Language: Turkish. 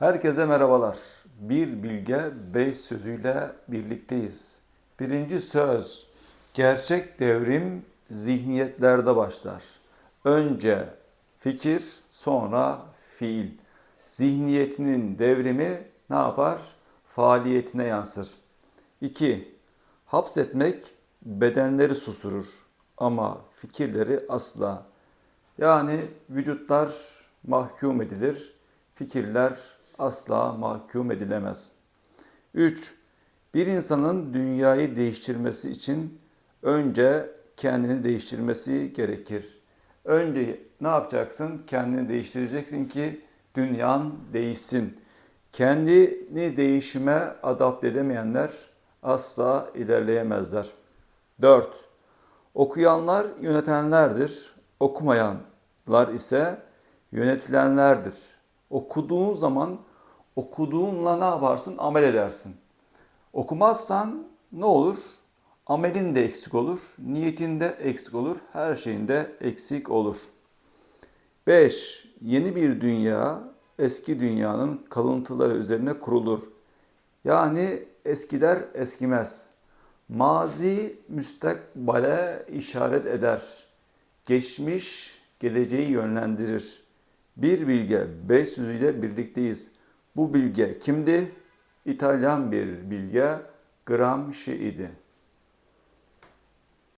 Herkese merhabalar. Bir bilge beş sözüyle birlikteyiz. Birinci söz, gerçek devrim zihniyetlerde başlar. Önce fikir, sonra fiil. Zihniyetinin devrimi ne yapar? Faaliyetine yansır. 2. Hapsetmek bedenleri susturur ama fikirleri asla. Yani vücutlar mahkum edilir, fikirler asla mahkum edilemez. 3. Bir insanın dünyayı değiştirmesi için önce kendini değiştirmesi gerekir. Önce ne yapacaksın? Kendini değiştireceksin ki dünyan değişsin. Kendini değişime adapte edemeyenler asla ilerleyemezler. 4. Okuyanlar yönetenlerdir, okumayanlar ise yönetilenlerdir. Okuduğun zaman okuduğunla ne yaparsın? Amel edersin. Okumazsan ne olur? Amelin de eksik olur, niyetin de eksik olur, her şeyin de eksik olur. 5. Yeni bir dünya eski dünyanın kalıntıları üzerine kurulur. Yani eskiler eskimez. Mazi müstakbale işaret eder. Geçmiş geleceği yönlendirir. Bir bilge beş sözüyle birlikteyiz. Bu bilge kimdi? İtalyan bir bilge Gramsci idi.